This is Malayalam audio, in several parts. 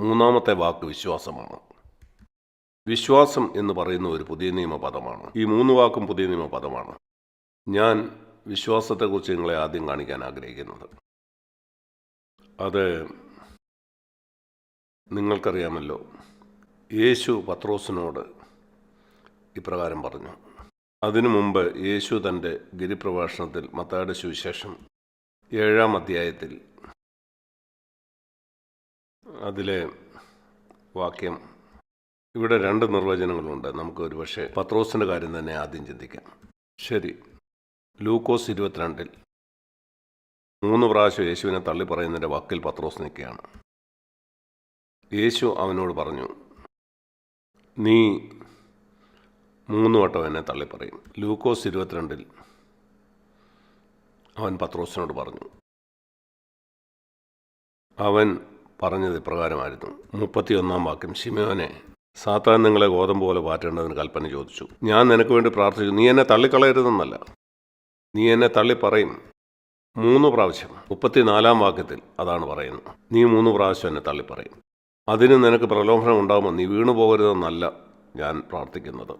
മൂന്നാമത്തെ വാക്ക് വിശ്വാസമാണ്. വിശ്വാസം എന്ന് പറയുന്ന ഒരു പുതിയ നിയമ പദമാണ് ഈ മൂന്ന് വാക്കും പുതിയ നിയമ പദമാണ് ഞാൻ വിശ്വാസത്തെക്കുറിച്ച് നിങ്ങളെ ആദ്യം കാണിക്കാൻ ആഗ്രഹിക്കുന്നത്. അത് നിങ്ങൾക്കറിയാമല്ലോ യേശു പത്രോസിനോട് ഇപ്രകാരം പറഞ്ഞു. അതിനു മുമ്പ് യേശു തന്റെ ഗിരിപ്രഭാഷണത്തിൽ മത്തായുടെ സുവിശേഷം ഏഴാം അധ്യായത്തിൽ അതിലെ വാക്യം ഇവിടെ രണ്ട് നിർവചനങ്ങളുണ്ട്. നമുക്ക് ഒരു പക്ഷേ പത്രോസിന്റെ കാര്യം തന്നെ ആദ്യം ചിന്തിക്കാം. ശരി. ലൂക്കോസ് ഇരുപത്തിരണ്ടിൽ മൂന്ന് പ്രാവശ്യം യേശുവിനെ തള്ളി പറയുന്നതിന്റെ വാക്കിൽ പത്രോസ് നിൽക്കുകയാണ്. യേശു അവനോട് പറഞ്ഞു നീ മൂന്ന് വട്ടം എന്നെ തള്ളിപ്പറയും ലൂക്കോസ് ഇരുപത്തിരണ്ടിൽ അവൻ പത്രോസിനോട് പറഞ്ഞു അവൻ പറഞ്ഞത് ഇപ്രകാരമായിരുന്നു. മുപ്പത്തിയൊന്നാം വാക്യം ശിമയോനെ സാത്താൻ നിങ്ങളെ ഗോതമ്പ് പോലെ പാറ്റേണ്ടതിന് കൽപ്പന ചോദിച്ചു. ഞാൻ നിനക്ക് വേണ്ടി പ്രാർത്ഥിച്ചു. നീ എന്നെ തള്ളിക്കളയരുതെന്നല്ല. നീ എന്നെ തള്ളി പറയും മൂന്ന് പ്രാവശ്യം മുപ്പത്തിനാലാം വാക്യത്തിൽ അതാണ് പറയുന്നത്. നീ മൂന്ന് പ്രാവശ്യം എന്നെ തള്ളി പറയും അതിന് നിനക്ക് പ്രലോഭനം ഉണ്ടാകുമ്പോൾ നീ വീണു പോകരുതെന്നല്ല ഞാൻ പ്രാർത്ഥിക്കുന്നത്.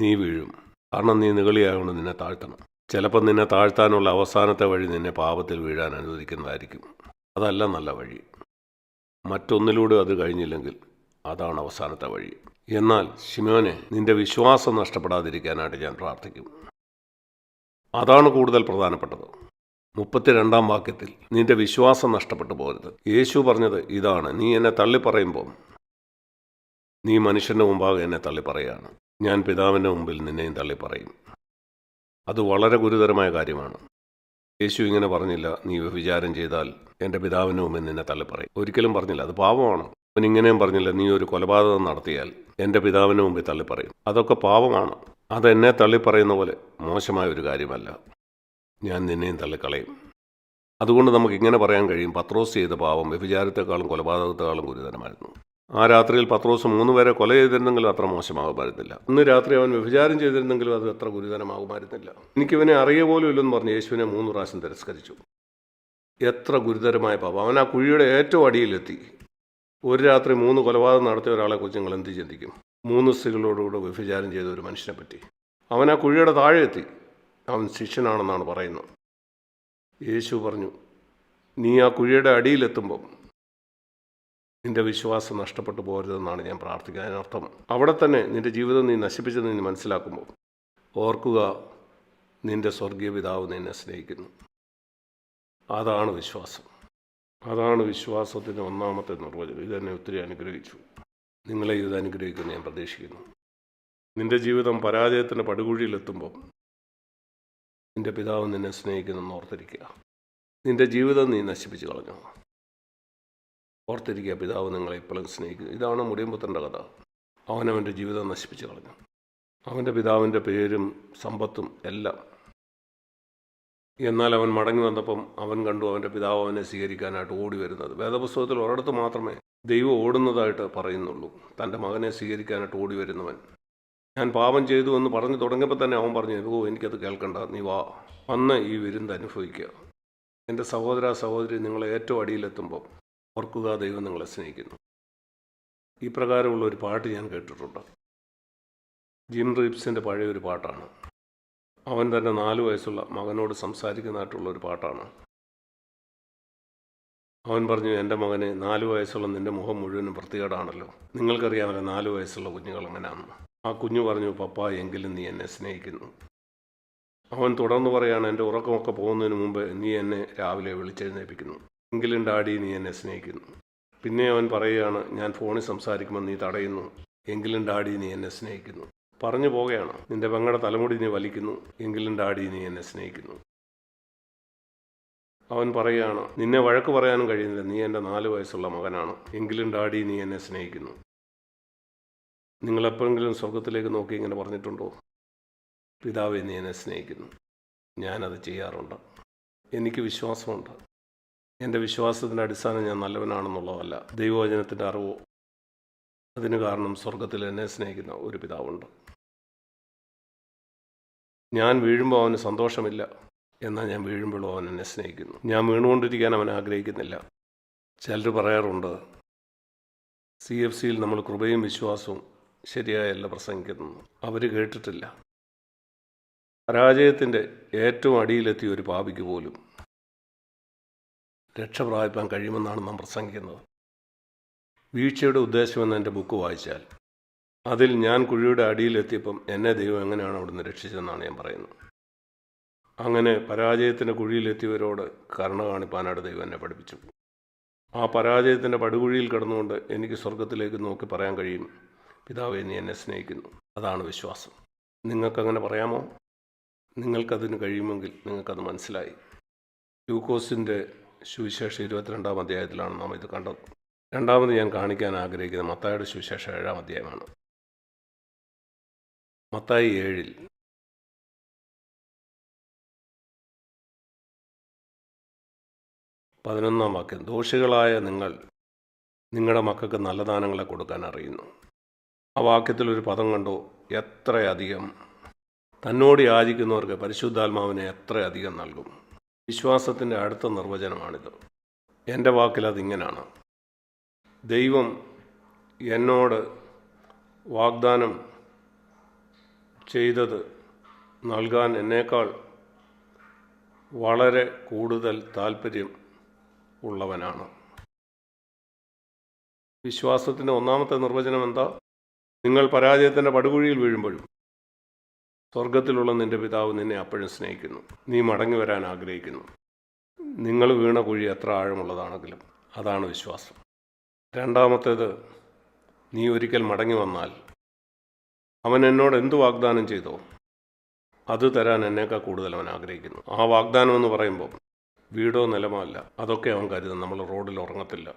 നീ വീഴും. കാരണം നീ നികളിയായതുകൊണ്ട് നിന്നെ താഴ്ത്തണം. ചിലപ്പോൾ നിന്നെ താഴ്ത്താനുള്ള അവസാനത്തെ വഴി നിന്നെ പാപത്തിൽ വീഴാൻ അനുവദിക്കുന്നതായിരിക്കും. അതല്ല നല്ല വഴി. മറ്റൊന്നിലൂടെ അത് കഴിഞ്ഞില്ലെങ്കിൽ അതാണ് അവസാനത്തെ വഴി. എന്നാൽ ഷിമോനെ നിന്റെ വിശ്വാസം നഷ്ടപ്പെടാതിരിക്കാനായിട്ട് ഞാൻ പ്രാർത്ഥിക്കും. അതാണ് കൂടുതൽ പ്രധാനപ്പെട്ടത്. മുപ്പത്തിരണ്ടാം വാക്യത്തിൽ നിന്റെ വിശ്വാസം നഷ്ടപ്പെട്ടു പോകരുത്. യേശു പറഞ്ഞത് ഇതാണ്. നീ എന്നെ തള്ളിപ്പറയുമ്പോൾ നീ മനുഷ്യന്റെ മുമ്പാകെ എന്നെ തള്ളിപ്പറയാണ്. ഞാൻ പിതാവിന്റെ മുമ്പിൽ നിന്നെയും തള്ളിപ്പറയും. അത് വളരെ ഗുരുതരമായ കാര്യമാണ്. യേശു ഇങ്ങനെ പറഞ്ഞില്ല നീ വിചാരം ചെയ്താൽ എന്റെ പിതാവിനും നിന്നെ തള്ളിപ്പറയും. ഒരിക്കലും പറഞ്ഞില്ല അത് പാപമാണ്. അവൻ ഇങ്ങനെയും പറഞ്ഞില്ല നീ ഒരു കൊലപാതകം നടത്തിയാൽ എന്റെ പിതാവിന് മുമ്പിൽ തള്ളിപ്പറയും. അതൊക്കെ പാപമാണ്. അതെന്നെ തള്ളിപ്പറയുന്ന പോലെ മോശമായ ഒരു കാര്യമല്ല. ഞാൻ നിന്നെയും തള്ളിക്കളയും. അതുകൊണ്ട് നമുക്ക് ഇങ്ങനെ പറയാൻ കഴിയും പത്രോസ് ചെയ്ത പാവം വ്യഭിചാരത്തെക്കാളും കൊലപാതകത്തെക്കാളും ഗുരുതരമായിരുന്നു. ആ രാത്രിയിൽ പത്രോസ് മൂന്ന് പേരെ കൊല ചെയ്തിരുന്നെങ്കിലും അത്ര മോശമാകുമായിരുന്നില്ല. ഇന്ന് രാത്രി അവൻ വ്യഭിചാരം ചെയ്തിരുന്നെങ്കിലും അത് അത്ര ഗുരുതരമാകുമായിരുന്നില്ല. എനിക്കിവനെ അറിയ പോലും ഇല്ലെന്ന് പറഞ്ഞ് യേശുവിനെ മൂന്ന് പ്രാവശ്യം തിരസ്കരിച്ചു. എത്ര ഗുരുതരമായ പാപം. അവൻ ആ കുഴിയുടെ ഏറ്റവും അടിയിലെത്തി. ഒരു രാത്രി മൂന്ന് കൊലപാതകം നടത്തിയ ഒരാളെ കുറിച്ച് നിങ്ങൾ എന്ത് ചിന്തിക്കും? മൂന്ന് സ്ത്രീകളോടുകൂടെ വ്യഭിചാരം ചെയ്ത ഒരു മനുഷ്യനെ പറ്റി. അവൻ ആ കുഴിയുടെ താഴെ എത്തി അവൻ ശിഷ്യനാണെന്നാണ് പറയുന്നത്. യേശു പറഞ്ഞു നീ ആ കുഴിയുടെ അടിയിലെത്തുമ്പം നിന്റെ വിശ്വാസം നഷ്ടപ്പെട്ടു പോരുതെന്നാണ് ഞാൻ പ്രാർത്ഥിക്കുക. അതിനർത്ഥം അവിടെ തന്നെ നിന്റെ ജീവിതം നീ നശിപ്പിച്ചെന്ന് നീ മനസ്സിലാക്കുമ്പോൾ ഓർക്കുക നിന്റെ സ്വർഗീയ പിതാവ് നിന്നെ സ്നേഹിക്കുന്നു. അതാണ് വിശ്വാസം. അതാണ് വിശ്വാസത്തിന്റെ ഒന്നാമത്തെ നിർവചനം. ഇതെന്നെ ഒത്തിരി അനുഗ്രഹിച്ചു. നിങ്ങളെ ഇത് അനുഗ്രഹിക്കുമെന്ന് ഞാൻ പ്രതീക്ഷിക്കുന്നു. നിന്റെ ജീവിതം പരാജയത്തിന്റെ പടുകുഴിയിലെത്തുമ്പോൾ നിന്റെ പിതാവ് നിന്നെ സ്നേഹിക്കുന്നെന്ന് ഓർത്തിരിക്കുക. നിന്റെ ജീവിതം നീ നശിപ്പിച്ചു കളഞ്ഞു. ഓർത്തിരിക്കുക പിതാവ് നിങ്ങളെ ഇപ്പോഴും സ്നേഹിക്കുന്നു. ഇതാണ് മുടിയമ്പുത്തന്റെ കഥ. അവൻ അവന്റെ ജീവിതം നശിപ്പിച്ച് കളഞ്ഞു. അവന്റെ പിതാവിന്റെ പേരും സമ്പത്തും എല്ലാം. എന്നാൽ അവൻ മടങ്ങി വന്നപ്പം അവൻ കണ്ടു അവന്റെ പിതാവ് അവനെ സ്വീകരിക്കാനായിട്ട് ഓടി വരുന്നത്. വേദപുസ്തകത്തിൽ ഒരിടത്ത് മാത്രമേ ദൈവം ഓടുന്നതായിട്ട് പറയുന്നുള്ളൂ. തന്റെ മകനെ സ്വീകരിക്കാനായിട്ട് ഓടി വരുന്നവൻ. ഞാൻ പാപം ചെയ്തു എന്ന് പറഞ്ഞു തുടങ്ങിയപ്പോൾ തന്നെ അവൻ പറഞ്ഞു ഓ എനിക്കത് കേൾക്കണ്ട. നീ വാ. വന്ന് ഈ വിരുന്ന് അനുഭവിക്കുക. എന്റെ സഹോദര സഹോദരി നിങ്ങളെ ഏറ്റവും അടിയിലെത്തുമ്പോൾ ഓർക്കുക ദൈവം നിങ്ങളെ സ്നേഹിക്കുന്നു. ഈ പ്രകാരമുള്ള ഒരു പാട്ട് ഞാൻ കേട്ടിട്ടുണ്ട്. ജിം റീപ്സിന്റെ പഴയ ഒരു പാട്ടാണ്. അവൻ തന്റെ നാല് വയസ്സുള്ള മകനോട് സംസാരിക്കുന്നതായിട്ടുള്ള ഒരു പാട്ടാണ്. അവൻ പറഞ്ഞു എന്റെ മകനെ നാല് വയസ്സുള്ള നിന്റെ മുഖം മുഴുവനും വൃത്തികേടാണല്ലോ. നിങ്ങൾക്കറിയാമല്ലോ നാല് വയസ്സുള്ള കുഞ്ഞുങ്ങൾ എങ്ങനെയാണ്. ആ കുഞ്ഞു പറഞ്ഞു പപ്പ എങ്കിലും നീ എന്നെ സ്നേഹിക്കുന്നു. അവൻ തുടർന്ന് പറയാണ് എന്റെ ഉറക്കമൊക്കെ പോകുന്നതിന് മുമ്പ് നീ എന്നെ രാവിലെ വിളിച്ചെഴുന്നേൽപ്പിക്കുന്നു. എങ്കിലും ഡാഡി നീ എന്നെ സ്നേഹിക്കുന്നു. പിന്നെ അവൻ പറയുകയാണ് ഞാൻ ഫോണിൽ സംസാരിക്കുമ്പോൾ നീ തടയുന്നു. എങ്കിലും ഡാഡി നീ എന്നെ സ്നേഹിക്കുന്നു. പറഞ്ഞു പോകുകയാണ് നിന്റെ പെങ്ങളുടെ തലമുടി നീ വലിക്കുന്നു. എങ്കിലും ഡാഡി നീ എന്നെ സ്നേഹിക്കുന്നു. അവൻ പറയുകയാണ് നിന്നെ വഴക്ക് പറയാനും കഴിയുന്നില്ല. നീ എന്റെ നാല് വയസ്സുള്ള മകനാണ്. എങ്കിലും ഡാഡി നീ എന്നെ സ്നേഹിക്കുന്നു. നിങ്ങൾ എപ്പോഴെങ്കിലും സ്വർഗത്തിലേക്ക് നോക്കി ഇങ്ങനെ പറഞ്ഞിട്ടുണ്ടോ? പിതാവെ നീ എന്നെ സ്നേഹിക്കുന്നു. ഞാനത് ചെയ്യാറുണ്ട്. എനിക്ക് വിശ്വാസമുണ്ട്. എന്റെ വിശ്വാസത്തിന്റെ അടിസ്ഥാനം ഞാൻ നല്ലവനാണെന്നുള്ളതല്ല. ദൈവവചനത്തിന്റെ അറിവോ? അതിന് കാരണം സ്വർഗത്തിൽ എന്നെ സ്നേഹിക്കുന്ന ഒരു പിതാവുണ്ട്. ഞാൻ വീഴുമ്പോൾ അവന് സന്തോഷമില്ല എന്നാൽ ഞാൻ വീഴുമ്പോഴും അവൻ എന്നെ സ്നേഹിക്കുന്നു. ഞാൻ വീണുകൊണ്ടിരിക്കാൻ അവൻ ആഗ്രഹിക്കുന്നില്ല. ചിലർ പറയാറുണ്ട് സി എഫ് സിയിൽ നമ്മൾ കൃപയും വിശ്വാസവും ശരിയായല്ല പ്രസംഗിക്കുന്നു അവർ കേട്ടിട്ടില്ല. പരാജയത്തിന്റെ ഏറ്റവും അടിയിലെത്തിയ ഒരു പാപിക്ക് പോലും രക്ഷ പ്രാപിപ്പാൻ കഴിയുമെന്നാണ് നാം പ്രസംഗിക്കുന്നത്. വീഴ്ചയുടെ ഉദ്ദേശമെന്ന് എന്റെ ബുക്ക് വായിച്ചാൽ അതിൽ ഞാൻ കുഴിയുടെ അടിയിലെത്തിയപ്പം എന്നെ ദൈവം എങ്ങനെയാണ് അവിടുന്ന് രക്ഷിച്ചതെന്നാണ് ഞാൻ പറയുന്നത്. അങ്ങനെ പരാജയത്തിന്റെ കുഴിയിലെത്തിയവരോട് കരുണ കാണിപ്പാനായിട്ട് ദൈവം എന്നെ പഠിപ്പിച്ചു. ആ പരാജയത്തിന്റെ പടുകുഴിയിൽ കിടന്നുകൊണ്ട് എനിക്ക് സ്വർഗത്തിലേക്ക് നോക്കി പറയാൻ കഴിയും പിതാവെ നീ എന്നെ സ്നേഹിക്കുന്നു. അതാണ് വിശ്വാസം. നിങ്ങൾക്കങ്ങനെ പറയാമോ? നിങ്ങൾക്കതിന് കഴിയുമെങ്കിൽ നിങ്ങൾക്കത് മനസ്സിലായി. ലൂക്കോസിന്റെ സുവിശേഷം ഇരുപത്തിരണ്ടാം അധ്യായത്തിലാണ് നാം ഇത് കണ്ടത്. രണ്ടാമത് ഞാൻ കാണിക്കാൻ ആഗ്രഹിക്കുന്ന മത്തായുടെ സുവിശേഷം ഏഴാം അധ്യായമാണ്. മത്തായി ഏഴിൽ. പതിനൊന്നാം വാക്യം. ദോഷികളായ നിങ്ങൾ നിങ്ങളുടെ മക്കൾക്ക് നല്ല ദാനങ്ങളെ കൊടുക്കാൻ അറിയുന്നു. ആ വാക്യത്തിൽ ഒരു പദം കണ്ടു. എത്രയധികം. തന്നോട് യാചിക്കുന്നവർക്ക് പരിശുദ്ധാത്മാവിനെ എത്രയധികം നൽകും. വിശ്വാസത്തിന്റെ അടുത്ത നിർവചനമാണിത്. എന്റെ വാക്കിൽ അതിങ്ങനാണ് ദൈവം എന്നോട് വാഗ്ദാനം ചെയ്തത് നൽകാൻ എന്നേക്കാൾ വളരെ കൂടുതൽ താല്പര്യം ഉള്ളവനാണ്. വിശ്വാസത്തിന്റെ ഒന്നാമത്തെ നിർവചനം എന്താ? നിങ്ങൾ പരാജയത്തിന്റെ പടുകുഴിയിൽ വീഴുമ്പോഴും സ്വർഗത്തിലുള്ള നിന്റെ പിതാവ് നിന്നെ അപ്പോഴും സ്നേഹിക്കുന്നു. നീ മടങ്ങി വരാൻ ആഗ്രഹിക്കുന്നു. നിങ്ങൾ വീണ കുഴി എത്ര ആഴമുള്ളതാണെങ്കിലും അതാണ് വിശ്വാസം. രണ്ടാമത്തേത് നീ ഒരിക്കൽ മടങ്ങി വന്നാൽ അവൻ എന്നോട് എന്ത് വാഗ്ദാനം ചെയ്തോ അത് തരാൻ എന്നേക്കാൾ കൂടുതൽ അവൻ ആഗ്രഹിക്കുന്നു. ആ വാഗ്ദാനം എന്ന് പറയുമ്പോൾ വീടോ നിലമോ അല്ല. അതൊക്കെ അവൻ കരുതും നമ്മൾ റോഡിൽ ഉറങ്ങത്തില്ല.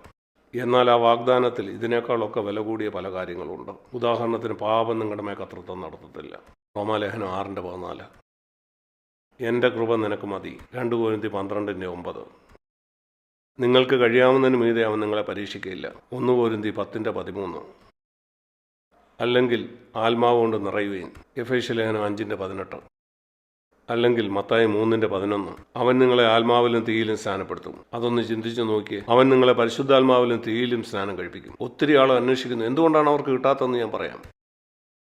എന്നാൽ ആ വാഗ്ദാനത്തിൽ ഇതിനേക്കാളൊക്കെ വില കൂടിയ പല കാര്യങ്ങളുണ്ട്. ഉദാഹരണത്തിന് പാപം നിങ്ങളുടെ മേൽ കത്രത്വം നടത്തത്തില്ല. റോമാലേഖനം ആറിന്റെ പതിനാല്. എന്റെ കൃപ നിനക്ക് മതി. രണ്ട് കോരിന്തി പന്ത്രണ്ടിന്റെ ഒമ്പത്. നിങ്ങൾക്ക് കഴിയാവുന്നതിന് മീതെ അവൻ നിങ്ങളെ പരീക്ഷിക്കുകയില്ല ഒന്ന് കോരിന്തി പത്തിന്റെ പതിമൂന്ന്. അല്ലെങ്കിൽ ആത്മാവ് കൊണ്ട് നിറയുകയും എഫ് ലേഖനം അഞ്ചിന്റെ പതിനെട്ട്. അല്ലെങ്കിൽ മത്തായി മൂന്നിന്റെ പതിനൊന്ന്. അവൻ നിങ്ങളെ ആത്മാവിലും തീയിലും സ്നാനപ്പെടുത്തും. അതൊന്ന് ചിന്തിച്ചു നോക്കി അവൻ നിങ്ങളെ പരിശുദ്ധാത്മാവിലും തീയിലും സ്നാനം കഴിപ്പിക്കും. ഒത്തിരി ആൾ അന്വേഷിക്കുന്നു. എന്തുകൊണ്ടാണ് അവർക്ക് കിട്ടാത്തതെന്ന് ഞാൻ പറയാം.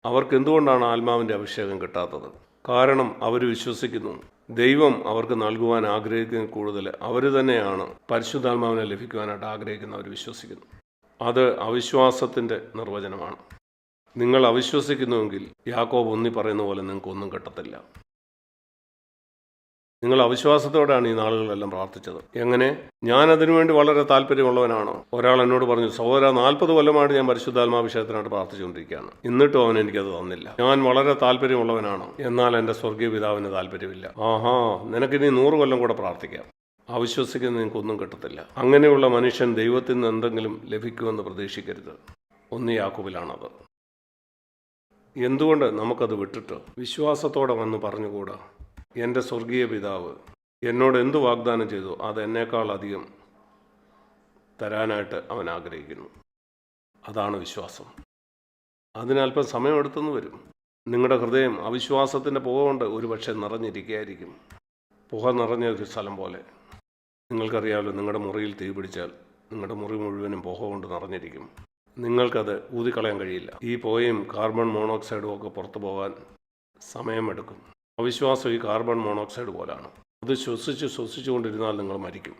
അവർക്ക് എന്തുകൊണ്ടാണ് ആത്മാവിന്റെ അഭിഷേകം കിട്ടാത്തത്? കാരണം അവർ വിശ്വസിക്കുന്നു. ദൈവം അവർക്ക് നൽകുവാൻ ആഗ്രഹിക്കുന്ന കൂടുതൽ അവർ തന്നെയാണ് പരിശുദ്ധാത്മാവിനെ ലഭിക്കുവാനായിട്ട് ആഗ്രഹിക്കുന്നവർ വിശ്വസിക്കുന്നു. അത് അവിശ്വാസത്തിന്റെ നിർവചനമാണ്. നിങ്ങൾ അവിശ്വസിക്കുന്നുവെങ്കിൽ യാക്കോബ് ഒന്നി പറയുന്ന പോലെ നിങ്ങൾക്കൊന്നും കിട്ടത്തില്ല. നിങ്ങൾ അവിശ്വാസത്തോടെയാണ് ഈ നാളുകളെല്ലാം പ്രാർത്ഥിച്ചത്. എങ്ങനെ? ഞാൻ അതിനുവേണ്ടി വളരെ താല്പര്യമുള്ളവനാണ്? ഒരാൾ എന്നോട് പറഞ്ഞു സഹോദര നാൽപ്പത് കൊല്ലമായിട്ട് ഞാൻ പരിശുദ്ധാത്മാഭിഷേകത്തിനായിട്ട് പ്രാർത്ഥിച്ചുകൊണ്ടിരിക്കുകയാണ്. എന്നിട്ടും അവൻ എനിക്കത് തന്നില്ല. ഞാൻ വളരെ താല്പര്യമുള്ളവനാണ്? എന്നാൽ എന്റെ സ്വർഗീയ പിതാവിന് താല്പര്യമില്ല. ആഹാ നിനക്കിനി നൂറ് കൊല്ലം കൂടെ പ്രാർത്ഥിക്കാം. അവിശ്വസിക്കുന്ന നിങ്ങൾക്കൊന്നും കിട്ടത്തില്ല. അങ്ങനെയുള്ള മനുഷ്യൻ ദൈവത്തിൽ നിന്ന് എന്തെങ്കിലും ലഭിക്കുമെന്ന് പ്രതീക്ഷിക്കരുത്. ഒന്ന് യാക്കൂബിലാണത്. എന്തുകൊണ്ട് നമുക്കത് വിട്ടിട്ട് വിശ്വാസത്തോടെ വന്ന് പറഞ്ഞുകൂടാ? എന്റെ സ്വർഗീയ പിതാവ് എന്നോട് എന്ത് വാഗ്ദാനം ചെയ്തു അത് എന്നേക്കാൾ അധികം തരാനായിട്ട് അവൻ ആഗ്രഹിക്കുന്നു. അതാണ് വിശ്വാസം. അതിനല്പം സമയമെടുത്തെന്ന് വരും. നിങ്ങളുടെ ഹൃദയം അവിശ്വാസത്തിന്റെ പുക കൊണ്ട് ഒരുപക്ഷെ നിറഞ്ഞിരിക്കുകയായിരിക്കും. പുക നിറഞ്ഞ ഒരു സ്ഥലം പോലെ. നിങ്ങൾക്കറിയാമല്ലോ നിങ്ങളുടെ മുറിയിൽ തീ പിടിച്ചാൽ നിങ്ങളുടെ മുറി മുഴുവനും പുക കൊണ്ട് നിറഞ്ഞിരിക്കും. നിങ്ങൾക്കത് ഊതിക്കളയാൻ കഴിയില്ല. ഈ പുകയും കാർബൺ മോണോക്സൈഡും ഒക്കെ പുറത്തു പോകാൻ സമയമെടുക്കും. അവിശ്വാസം ഈ കാർബൺ മോണോക്സൈഡ് പോലാണ്. അത് ശ്വസിച്ച് ശ്വസിച്ചുകൊണ്ടിരുന്നാൽ നിങ്ങൾ മരിക്കും.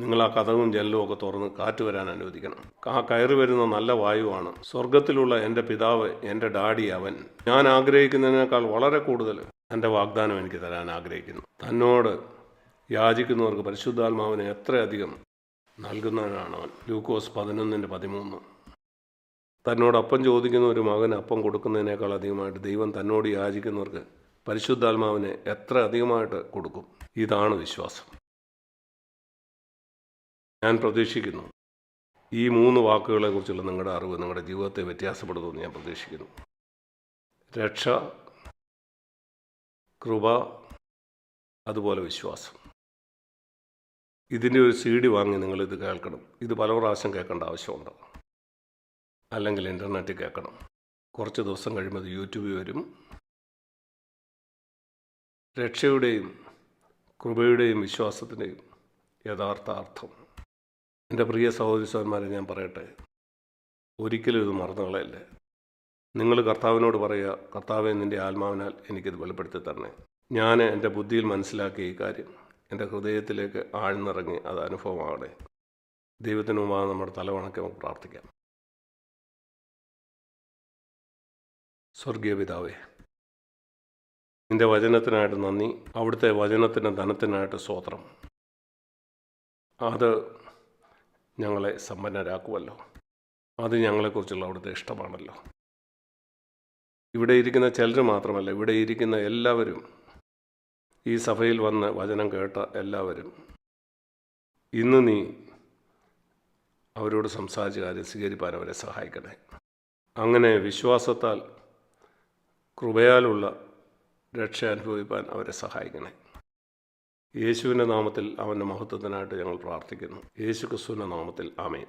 നിങ്ങൾ ആ കഥവും ജനലും ഒക്കെ തുറന്ന് കാറ്റ് വരാൻ അനുവദിക്കണം. ആ കയറി വരുന്ന നല്ല വായുവാണ്. സ്വർഗത്തിലുള്ള എന്റെ പിതാവ് എന്റെ ഡാഡി അവൻ. ഞാൻ ആഗ്രഹിക്കുന്നതിനേക്കാൾ വളരെ കൂടുതൽ എന്റെ വാഗ്ദാനം എനിക്ക് തരാൻ ആഗ്രഹിക്കുന്നു. തന്നോട് യാചിക്കുന്നവർക്ക് പരിശുദ്ധാത്മാവിനെ എത്രയധികം നൽകുന്നവനാണ് അവൻ. ഗ്ലൂക്കോസ് പതിനൊന്നിന്റെ പതിമൂന്ന്. തന്നോട് അപ്പം ചോദിക്കുന്ന ഒരു മകൻ അപ്പം കൊടുക്കുന്നതിനേക്കാൾ അധികമായിട്ട് ദൈവം തന്നോട് യാചിക്കുന്നവർക്ക് പരിശുദ്ധാത്മാവിനെ എത്ര അധികമായിട്ട് കൊടുക്കും? ഇതാണ് വിശ്വാസം. ഞാൻ പ്രതീക്ഷിക്കുന്നു. ഈ മൂന്ന് വാക്കുകളെക്കുറിച്ചുള്ള നിങ്ങളുടെ അറിവ് നിങ്ങളുടെ ജീവിതത്തെ വ്യത്യാസപ്പെടുത്തുമെന്ന് ഞാൻ പ്രതീക്ഷിക്കുന്നു. രക്ഷ കൃപ അതുപോലെ വിശ്വാസം. ഇതിന്റെ ഒരു സീഡി വാങ്ങി നിങ്ങളിത് കേൾക്കണം. ഇത് പല പ്രാവശ്യം കേൾക്കേണ്ട ആവശ്യമുണ്ട്. അല്ലെങ്കിൽ ഇന്റർനെറ്റിൽ കേൾക്കണം. കുറച്ച് ദിവസം കഴിയുമ്പോൾ യൂട്യൂബിൽ വരും. രക്ഷയുടെയും കൃപയുടെയും വിശ്വാസത്തിന്റെയും യഥാർത്ഥ അർത്ഥം. എന്റെ പ്രിയ സഹോദരി സഹോദരന്മാരെ ഞാൻ പറയട്ടെ. ഒരിക്കലും ഇത് മറന്നുകളയല്ലേ നിങ്ങൾ കർത്താവിനോട് പറയുക കർത്താവെ നിന്റെ ആത്മാവിനാൽ എനിക്കിത് വെളിപ്പെടുത്തി തരണേ. ഞാൻ എന്റെ ബുദ്ധിയിൽ മനസ്സിലാക്കിയ ഈ കാര്യം. എന്റെ ഹൃദയത്തിലേക്ക് ആഴ്ന്നിറങ്ങി അത് അനുഭവമാകണേ. ദൈവത്തിന് മുമ്പാകെ നമ്മുടെ തലവണക്കെ നമുക്ക് പ്രാർത്ഥിക്കാം. സ്വർഗീയ പിതാവേ നിന്റെ വചനത്തിനായിട്ട് നന്ദി. അവിടുത്തെ വചനത്തിന്റെ ധനത്തിനായിട്ട് സ്തോത്രം. അത് ഞങ്ങളെ സമ്പന്നരാക്കുമല്ലോ അത് ഞങ്ങളെക്കുറിച്ചുള്ള അവിടുത്തെ ഇഷ്ടമാണല്ലോ. ഇവിടെ ഇരിക്കുന്ന ചിലർ മാത്രമല്ല ഇവിടെ ഇരിക്കുന്ന എല്ലാവരും ഈ സഭയിൽ വന്ന് വചനം കേട്ട എല്ലാവരും ഇന്ന് നീ അവരോട് സംസാരിച്ച കാര്യം സ്വീകരിപ്പാൻ അവരെ സഹായിക്കണേ. അങ്ങനെ വിശ്വാസത്താൽ കൃപയാലുള്ള രക്ഷ അനുഭവിപ്പാൻ അവരെ സഹായിക്കണേ. യേശുവിന്റെ നാമത്തിൽ അവന്റെ മഹത്വത്തിനായിട്ട് ഞങ്ങൾ പ്രാർത്ഥിക്കുന്നു. യേശു ക്രിസ്തുവിന്റെ നാമത്തിൽ ആമേൻ.